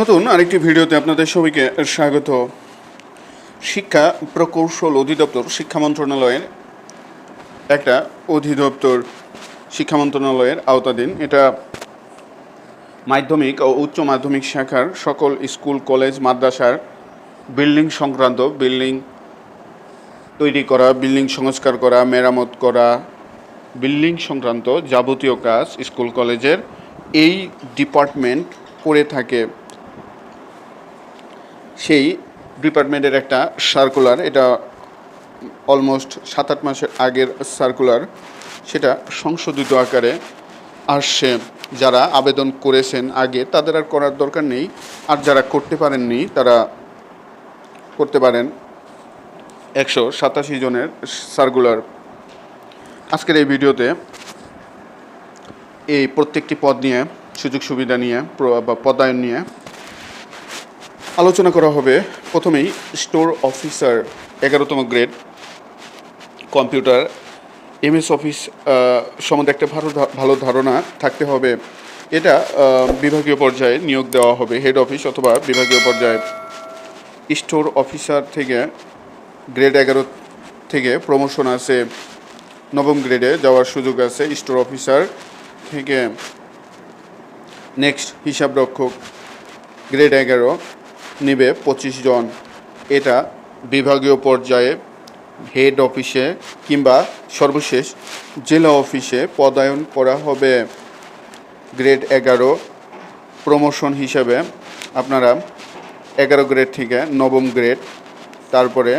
নতুন আরেকটি ভিডিওতে আপনাদের সবাইকে স্বাগত। শিক্ষা প্রকৌশল অধিদপ্তর, শিক্ষা মন্ত্রণালয়ের একটা অধিদপ্তর, শিক্ষা মন্ত্রণালয়ের আওতাধীন। এটা মাধ্যমিক ও উচ্চ মাধ্যমিক শাখার সকল স্কুল, কলেজ, মাদ্রাসার বিল্ডিং সংক্রান্ত বিল্ডিং তৈরি করা, বিল্ডিং সংস্কার করা, মেরামত করা, বিল্ডিং সংক্রান্ত যাবতীয় কাজ স্কুল, কলেজের এই ডিপার্টমেন্ট করে থাকে। সেই ডিপার্টমেন্টের একটা সার্কুলার, এটা অলমোস্ট সাত আট মাসের আগের সার্কুলার, সেটা সংশোধিত আকারে আসছে। যারা আবেদন করেছেন আগে, তাদের আর করার দরকার নেই। আর যারা করতে পারেননি, তারা করতে পারেন একশো সাতাশি জনের সার্কুলার। আজকের এই ভিডিওতে এই প্রত্যেকটি পদ নিয়ে সুযোগ সুবিধা নিয়ে বা পদায়ন নিয়ে আলোচনা করা হবে। প্রথমেই স্টোর অফিসার এগারোতম গ্রেড, কম্পিউটার, এমএস অফিস সম্বন্ধে একটা ভালো ভালো ধারণা থাকতে হবে। এটা বিভাগীয় পর্যায়ে নিয়োগ দেওয়া হবে, হেড অফিস অথবা বিভাগীয় পর্যায়ে। স্টোর অফিসার থেকে গ্রেড এগারো থেকে প্রমোশন আছে, নবম গ্রেডে যাওয়ার সুযোগ আছে স্টোর অফিসার থেকে। নেক্সট, হিসাবরক্ষক, গ্রেড এগারো। নেবে পঁচিশ জন। এটা বিভাগীয় পর্যায়ে হেড অফিসে কিংবা সর্বশেষ জেলা অফিসে পদায়ন করা হবে। গ্রেড এগারো প্রমোশন হিসেবে আপনারা এগারো গ্রেড থেকে নবম গ্রেড তারপরে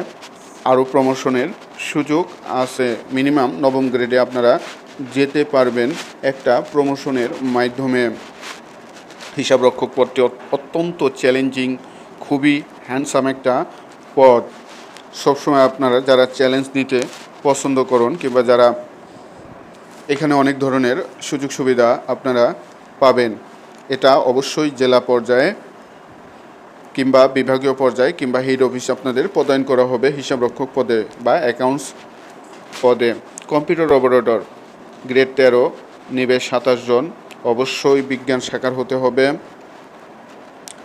আরও প্রমোশনের সুযোগ আছে। মিনিমাম নবম গ্রেডে আপনারা যেতে পারবেন একটা প্রমোশনের মাধ্যমে। হিসাবরক্ষক পদটি অত্যন্ত চ্যালেঞ্জিং খুবই হ্যান্ডসাম একটা পদ। সবসময় আপনারা যারা চ্যালেঞ্জ নিতে পছন্দ করুন কিংবা যারা এখানে অনেক ধরনের সুযোগ সুবিধা আপনারা পাবেন। এটা অবশ্যই জেলা পর্যায়ে কিংবা বিভাগীয় পর্যায়ে কিংবা হেড অফিসে আপনাদের পদায়ন করা হবে হিসাবরক্ষক পদে বা অ্যাকাউন্টস পদে। কম্পিউটার অপারেটর গ্রেড তেরো, নেবে সাতাশ জন। অবশ্যই বিজ্ঞান শাখার হতে হবে।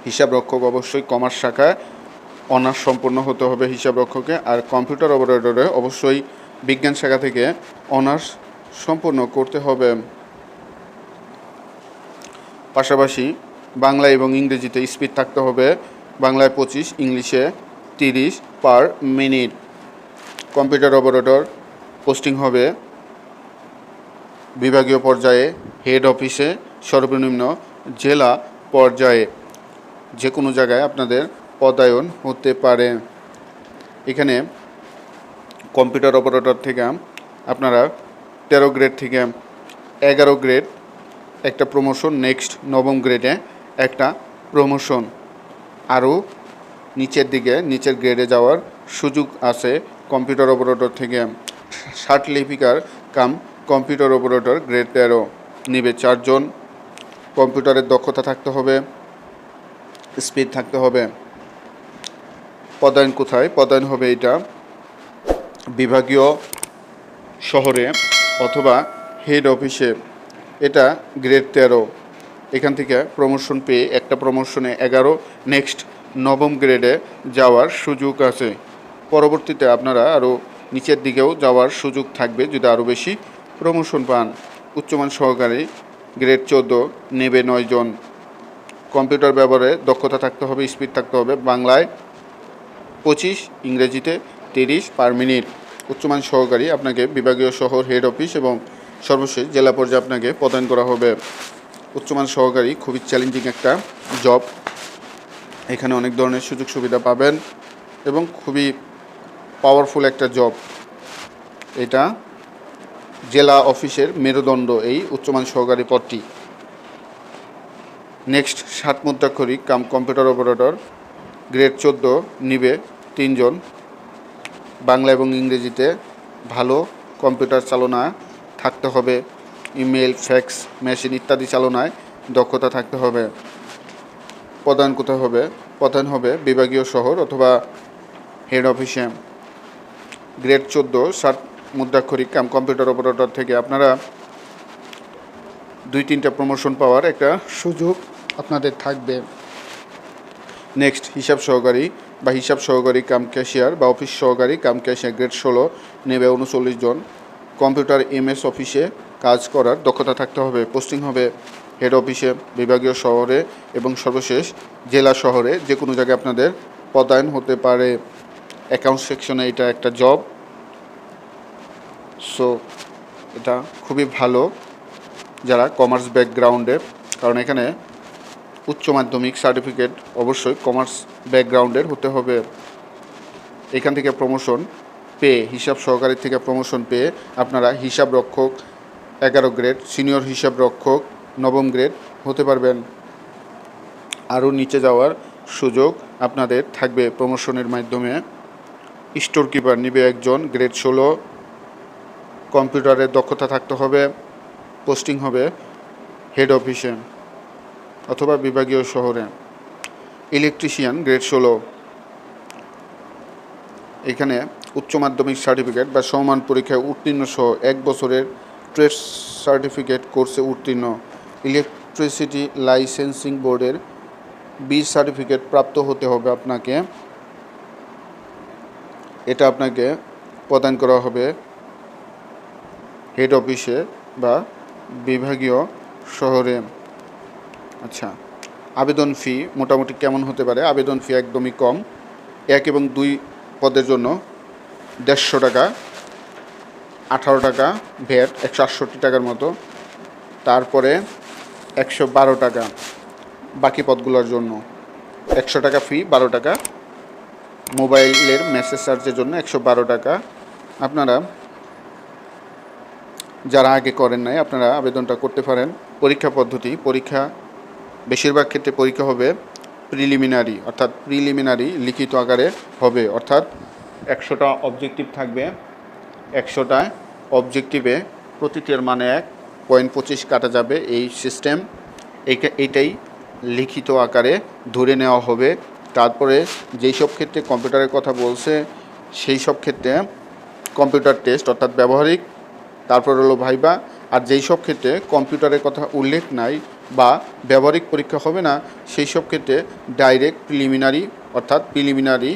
হিসাবরক্ষক অবশ্যই কমার্স শাখায় অনার্স সম্পূর্ণ হতে হবে হিসাবরক্ষকে আর কম্পিউটার অপারেটরে অবশ্যই বিজ্ঞান শাখা থেকে অনার্স সম্পূর্ণ করতে হবে। পাশাপাশি বাংলা এবং ইংরেজিতে স্পিড থাকতে হবে। বাংলায় পঁচিশ, ইংলিশে তিরিশ per minute. Computer operator posting হবে। বিভাগীয় পর্যায়ে হেড অফিসে সর্বনিম্ন জেলা পর্যায়ে যে কোনো জায়গায় আপনাদের পদায়ন হতে পারে। এখানে কম্পিউটার অপারেটর থেকে আপনারা তেরো গ্রেড থেকে এগারো গ্রেড একটা প্রমোশন নেক্সট নবম গ্রেডে একটা প্রমোশন আরও নিচের দিকে, নিচের গ্রেডে যাওয়ার সুযোগ আছে কম্পিউটার অপারেটর থেকে। লিপিকার কাম কম্পিউটার অপারেটর গ্রেড তেরো। নিবে চারজন। কম্পিউটারের দক্ষতা থাকতে হবে। স্পিড থাকতে হবে। পদায়ন কোথায়? পদায়ন হবে এটা বিভাগীয় শহরে অথবা হেড অফিসে এটা গ্রেড তেরো। এখান থেকে প্রমোশন পেয়ে একটা প্রমোশনে এগারো। নেক্সট নবম গ্রেডে যাওয়ার সুযোগ আছে। পরবর্তীতে আপনারা আরও নিচের দিকেও যাওয়ার সুযোগ থাকবে যদি আরও বেশি প্রমোশন পান। উচ্চমান সহকারী গ্রেড চোদ্দ, নেবে নয় জন। কম্পিউটার ব্যবহারে দক্ষতা থাকতে হবে স্পিড থাকতে হবে। বাংলায় পঁচিশ, ইংরেজিতে তিরিশ পার মিনিট উচ্চমান সহকারী আপনাকে বিভাগীয় শহর হেড অফিস এবং সর্বশেষ জেলা পর্যায়ে আপনাকে প্রদান করা হবে। উচ্চমান সহকারী খুবই চ্যালেঞ্জিং একটা জব এখানে অনেক ধরনের সুযোগ সুবিধা পাবেন এবং খুবই পাওয়ারফুল একটা জব এটা জেলা অফিসের মেরুদণ্ড এই উচ্চমান সহকারী পদটি। নেক্সট সাত মুদ্রাক্ষরিক কাম কম্পিউটার অপারেটর গ্রেড চোদ্দ, নিবে তিনজন। বাংলা এবং ইংরেজিতে ভালো কম্পিউটার চালনা থাকতে হবে। ইমেল ফ্যাক্স মেশিন ইত্যাদি চালনায় দক্ষতা থাকতে হবে। প্রদান কোথায় হবে? প্রধান হবে বিভাগীয় শহর অথবা হেড অফিসে গ্রেড চোদ্দ ষাট মুদ্রাক্ষরিক কাম কম্পিউটার অপারেটর থেকে আপনারা দুই তিনটা প্রমোশন পাওয়ার একটা সুযোগ আপনাদের থাকবে। নেক্সট হিসাব সহকারী বা হিসাব সহকারী কাম ক্যাশিয়ার বা অফিস সহকারী কাম ক্যাশিয়ার গ্রেড ষোলো নেবে উনচল্লিশ জন। কম্পিউটার এমএস অফিসে কাজ করার দক্ষতা থাকতে হবে। পোস্টিং হবে হেড অফিসে বিভাগীয় শহরে এবং সর্বশেষ জেলা শহরে। যে কোনো জায়গায় আপনাদের পদায়ন হতে পারে। অ্যাকাউন্ট সেকশনে এটা একটা জব সো এটা খুবই ভালো যারা কমার্স ব্যাকগ্রাউন্ডে কারণ এখানে উচ্চ মাধ্যমিক সার্টিফিকেট অবশ্যই কমার্স ব্যাকগ্রাউন্ডের হতে হবে। এখান থেকে প্রমোশন পেয়ে, হিসাব সহকারী থেকে প্রমোশন পেয়ে আপনারা হিসাব রক্ষক, এগারো গ্রেড সিনিয়র হিসাব রক্ষক, নবম গ্রেড হতে পারবেন। আরও নিচে যাওয়ার সুযোগ আপনাদের থাকবে প্রমোশনের মাধ্যমে। স্টোর কিপার নিবে একজন গ্রেড ষোলো। কম্পিউটারের দক্ষতা থাকতে হবে পোস্টিং হবে হেড অফিসে অথবা বিভাগীয় শহরে। ইলেকট্রিশিয়ান গ্রেড ষোলো। এখানে উচ্চ মাধ্যমিক সার্টিফিকেট বা সমান পরীক্ষায় উত্তীর্ণ সহ এক বছরের ট্রেড সার্টিফিকেট কোর্সে উত্তীর্ণ। ইলেকট্রিসিটি লাইসেন্সিং বোর্ডের বি সার্টিফিকেট প্রাপ্ত হতে হবে আপনাকে। এটা আপনাকে প্রদান করা হবে হেড অফিসে বা বিভাগীয় শহরে। আচ্ছা আবেদন ফি মোটামুটি কেমন হতে পারে? আবেদন ফি একদমই কম। এক এবং দুই পদের জন্য দেড়শো টাকা, আঠারো টাকা ভ্যাট একশো আটষট্টি টাকার মতো। তারপরে একশো বারো টাকা বাকি পদগুলোর জন্য। একশো টাকা ফি, বারো টাকা। মোবাইলের মেসেজ চার্জের জন্য একশো বারো টাকা। আপনারা যারা আগে করেন নাই, আপনারা আবেদনটা করতে পারেন। পরীক্ষা পদ্ধতি, পরীক্ষা বেশিরভাগ ক্ষেত্রে পরীক্ষা হবে প্রিলিমিনারি অর্থাৎ প্রিলিমিনারি লিখিত আকারে হবে, অর্থাৎ একশোটা অবজেক্টিভ থাকবে, একশোটা অবজেক্টিভে প্রতিটির মানে এক পয়েন্ট পঁচিশ কাটা যাবে এই সিস্টেম এইটা, এইটাই লিখিত আকারে ধরে নেওয়া হবে। তারপরে যেই সব ক্ষেত্রে কম্পিউটারের কথা বলছে, সেই সব ক্ষেত্রে কম্পিউটার টেস্ট অর্থাৎ ব্যবহারিক, তারপর হলো ভাইবা আর যেই সব ক্ষেত্রে কম্পিউটারের কথা উল্লেখ নাই বা ব্যবহারিক পরীক্ষা হবে না, সেই সব ক্ষেত্রে ডাইরেক্ট প্রিলিমিনারি অর্থাৎ প্রিলিমিনারি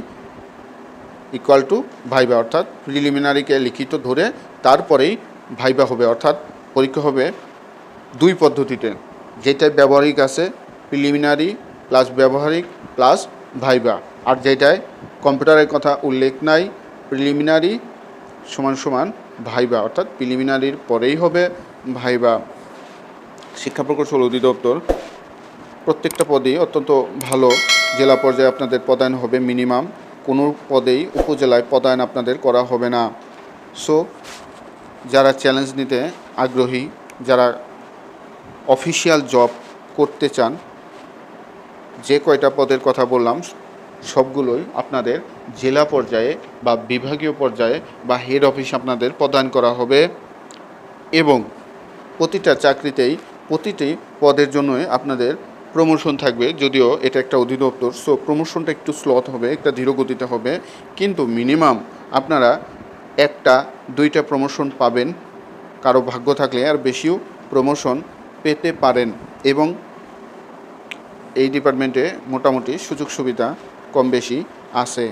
ইকুয়াল টু ভাইবা অর্থাৎ প্রিলিমিনারিকে লিখিত ধরে তারপরেই ভাইবা হবে, অর্থাৎ পরীক্ষা হবে দুই পদ্ধতিতে। যেটায় ব্যবহারিক আছে প্রিলিমিনারি প্লাস ব্যবহারিক প্লাস ভাইবা আর যেটায় কম্পিউটারের কথা উল্লেখ নাই প্রিলিমিনারি সমান সমান ভাইবা অর্থাৎ প্রিলিমিনারির পরেই হবে ভাইবা শিক্ষা প্রকৌশল অধিদপ্তর, প্রত্যেকটা পদেই অত্যন্ত ভালো জেলা পর্যায়ে আপনাদের পদায়ন হবে মিনিমাম। কোনো পদেই উপজেলায় পদায়ন আপনাদের করা হবে না। সো যারা চ্যালেঞ্জ নিতে আগ্রহী, যারা অফিসিয়াল জব করতে চান, যে কয়টা পদের কথা বললাম, সবগুলোই আপনাদের জেলা পর্যায়ে বা বিভাগীয় পর্যায়ে বা হেড অফিস আপনাদের প্রদান করা হবে। এবং প্রতিটা চাকরিতেই প্রতিটি পদের জন্যই আপনাদের প্রমোশন থাকবে। যদিও এটা একটা অধিদপ্তর সো প্রমোশনটা একটু স্লথ হবে, একটা ধীর গতিতে হবে। কিন্তু মিনিমাম আপনারা একটা, দুইটা প্রমোশন পাবেন। কারও ভাগ্য থাকলে আর বেশিও প্রমোশন পেতে পারেন। এবং এই ডিপার্টমেন্টে মোটামুটি সুযোগ সুবিধা কম বেশি আছে।